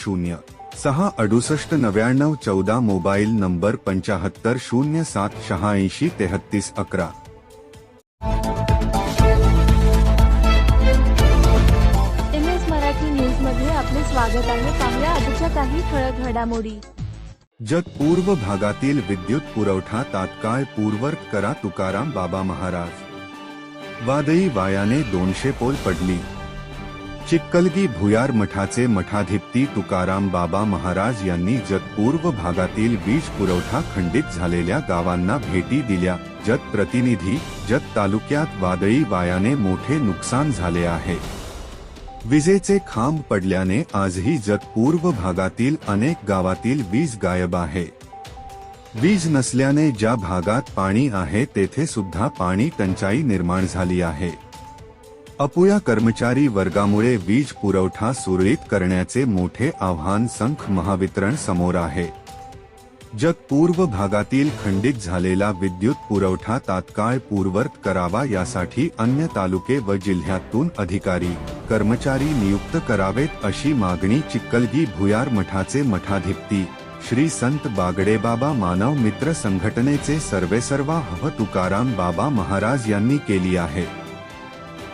शून्य. सहा अडुसष्ट नव्याण्णव चौदा मोबाईल नंबर पंचाहत्तर शून्य सात शहाऐंशी तेहत्तीस अकरा. एम एस मराठी न्यूजमध्ये आपले स्वागत आहे. पाहूया आजच्या काही ठळक घडामोडी. जगपूर्व भागातील विद्युत पुरवठा तात्काळ पूर्वत करा तुकाराम बाबा महाराज. वादळी वायाने दोनशे पोल पडली. चिक्कलगी भुयार मठाचे मठाधिपती तुकाराम बाबा महाराज यांनी जतपूर्व भागातील वीज पुरवठा खंडित झालेल्या गावांना भेटी दिल्या. जत प्रतिनिधी जत तालुक्यात वादळी वायाने मोठे नुकसान झाले आहे. विजेचे खांब पडल्याने आजही जतपूर्व भागातील अनेक गावातील वीज गायब आहे. वीज नसल्याने ज्या भागात पाणी आहे तेथे सुद्धा पाणी टंचाई निर्माण झाली आहे. अपुया कर्मचारी वर्गामुळे वीज पुरवठा सुरळीत करण्याचे मोठे आव्हान संख महावितरण समोर आहे. जग पूर्व भागातील खंडित झालेला विद्युत पुरवठा तात्काळ पूर्वत करावा यासाठी अन्य तालुके व जिल्ह्यातून अधिकारी कर्मचारी नियुक्त करावेत अशी मागणी चिक्कलगी भुयार मठाचे मठाधिपती श्री संत बागडेबाबा मानव मित्र संघटनेचे सर्वेसर्वा हव तुकाराम बाबा महाराज यांनी केली आहे.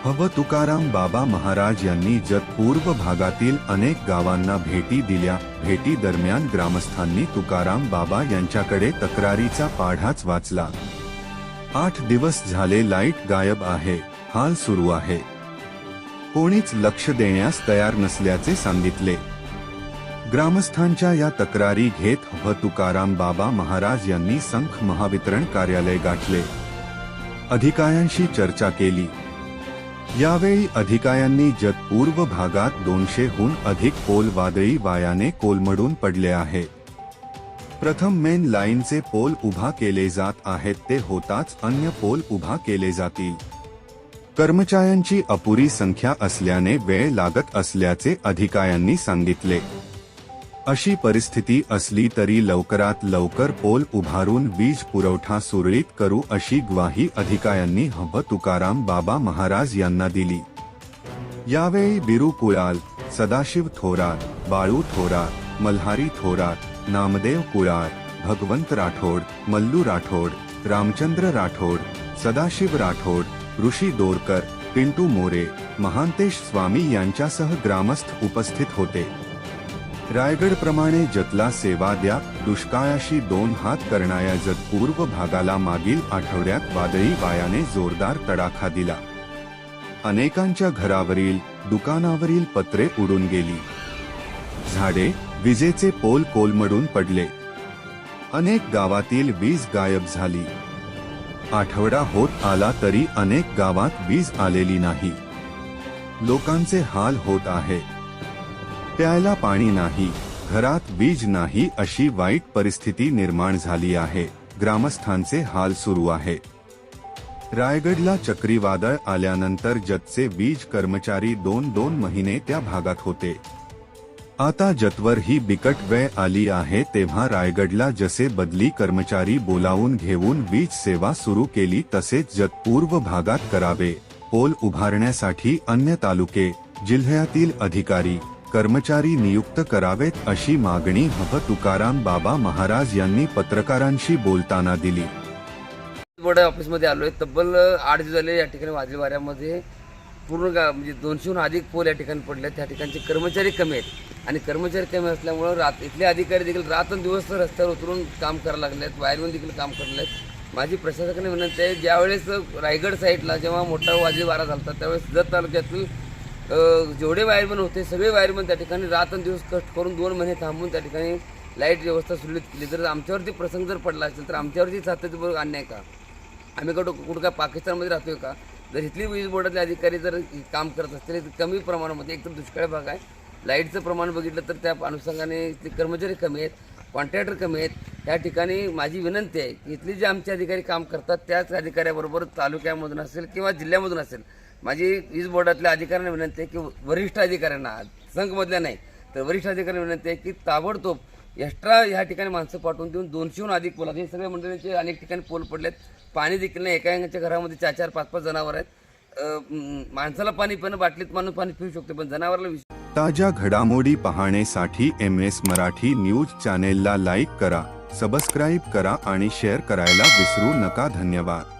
व तुकाराम बाबा महाराज यांनी जतपूर्व भागातील अनेक गावांना भेटी दिल्या. भेटी दरम्यान ग्रामस्थांनी तुकाराम बाबा यांच्याकडे तक्रारीचा पाढाच वाचला. आठ दिवस झाले लाइट गायब आहे. हाल सुरू आहे. कोणीच लक्ष देण्यास तयार नसल्याचे सांगितले. ग्रामस्थांच्या या तक्रारी घेत व तुकाराम बाबा महाराज यांनी संख महावितरण कार्यालय गाठले. अधिकाऱ्यांशी चर्चा केली. यावेळी अधिकाऱ्यांनी जतपूर्व भागात दोनशेहून अधिक पोल वादळी वायाने कोलमडून पडले आहे. प्रथम मेन लाईनचे पोल उभा केले जात आहेत ते होताच अन्य पोल उभा केले जातील. कर्मचाऱ्यांची अपुरी संख्या असल्याने वेळ लागत असल्याचे अधिकाऱ्यांनी सांगितले. अशी परिस्थिती असली तरी लवकरात लवकर पोल उभारून वीज पुरवठा सुरळीत करू अशी ग्वाही अधिकाऱ्यांनी हब तुकाराम बाबा महाराज यांना दिली. यावेळी बिरू कुळाल सदाशिव थोरात बाळू थोरात मल्हारी थोरात नामदेव कुळार भगवंत राठोड मल्लू राठोड रामचंद्र राठोड सदाशिव राठोड ऋषी दोरकर पिंटू मोरे महांतेश स्वामी यांच्यासह ग्रामस्थ उपस्थित होते. रायगड प्रमाणे जतला सेवा द्या दुष्काळाशी दोन हात करणाऱ्या जतपूर्व भागाला मागील आठवड्यात वादळी वायाने जोरदार तडाखा दिला. अनेकांच्या घरावरील दुकानावरील पत्रे उडून गेली. झाडे विजेचे पोल कोलमडून पडले. अनेक गावातील वीज गायब झाली. आठवडा होत आला तरी अनेक गावात वीज आलेली नाही. लोकांचे हाल होत आहे. प्यायला पाणी नाही, घरात वीज नाही अशी वाईट परिस्थिती निर्माण झाली आहे. ग्रामस्थांचे हाल सुरू आहे. रायगडला चक्रीवादळ आल्यानंतर जतचे वीज कर्मचारी दोन दोन महिने त्या भागात होते. आता जतवर ही बिकट वेळ आली आहे तेव्हा रायगडला जसे बदली कर्मचारी बोलावून घेऊन वीज सेवा सुरू केली तसेच जतपूर्व भागात करावे. पोल उभारण्यासाठी अन्य तालुके, जिल्ह्यातील अधिकारी कर्मचारी नियुक्त करावेत अशी मागणी हब तुकाराम बाबा महाराज यांनी पत्रकारांशी बोलताना दिली. बोर्ड ऑफिसमध्ये आलोय. तब्बल आठ दिवस झाले या ठिकाणी वादळी वाऱ्यामध्ये. पूर्ण गा म्हणजे दोनशेहून अधिक पोल या ठिकाणी पडले त्या ठिकाणचे कर्मचारी कमी आहेत. आणि कर्मचारी कमी असल्यामुळं रात इथले अधिकारी देखील रात्रंदिवस रस्त्यावर उतरून काम करायला लागले आहेत वायरमॅन देखील काम करायला आहेत माझी प्रशासकाने विनंती आहे ज्यावेळेस रायगड साईडला जेव्हा मोठा वाजली वारा झाला त्यावेळेस जत तालुक्यातील जेवढे वायरमन होते सगळे वायरमन त्या ठिकाणी रात्रंदिवस कष्ट करून दोन महिने थांबून त्या ठिकाणी लाइट व्यवस्था सुरळीत केली. जर आमच्यावरती प्रसंग जर पडला असेल तर आमच्यावरती सातत्यपूर्वक अन्याय का? आम्ही कुठं कुठं काय पाकिस्तानमध्ये राहतोय का? जर इथली वीज बोर्डातले अधिकारी जर काम करत असतील तर कमी प्रमाणामध्ये एकतर दुष्काळ भाग आहे. लाईटचं प्रमाण बघितलं तर त्या अनुषंगाने इथले कर्मचारी कमी आहेत कॉन्ट्रॅक्टर कमी आहेत. या ठिकाणी माझी विनंती आहे की इथले जे आमचे अधिकारी काम करतात त्याच अधिकाऱ्याबरोबर तालुक्यामधून असेल किंवा जिल्ह्यामधून असेल माझी वीज बोर्डातल्या अधिकाऱ्यांना विनंती आहे की वरिष्ठ अधिकाऱ्यांना संघमधल्या नाही तर वरिष्ठ अधिकाऱ्यांना विनंती आहे की ताबडतोब एक्स्ट्रा ह्या ठिकाणी माणसं पाठवून देऊन दोनशेहून अधिक पोल हे सगळ्या मंडळींचे अनेक ठिकाणी पोल पडलेत. पाणी देखील नाही एका एकाच्या घरामध्ये चार चार पाच पाच जनावर आहेत माणसाला पाणी पिणं बाटलीत माणूस पाणी पिऊ शकतो पण जनावराला विष ताज्या घडामोडी पाहण्यासाठी एम एस मराठी न्यूज चॅनेलला लाईक करा सबस्क्राईब करा आणि शेअर करायला विसरू नका. धन्यवाद.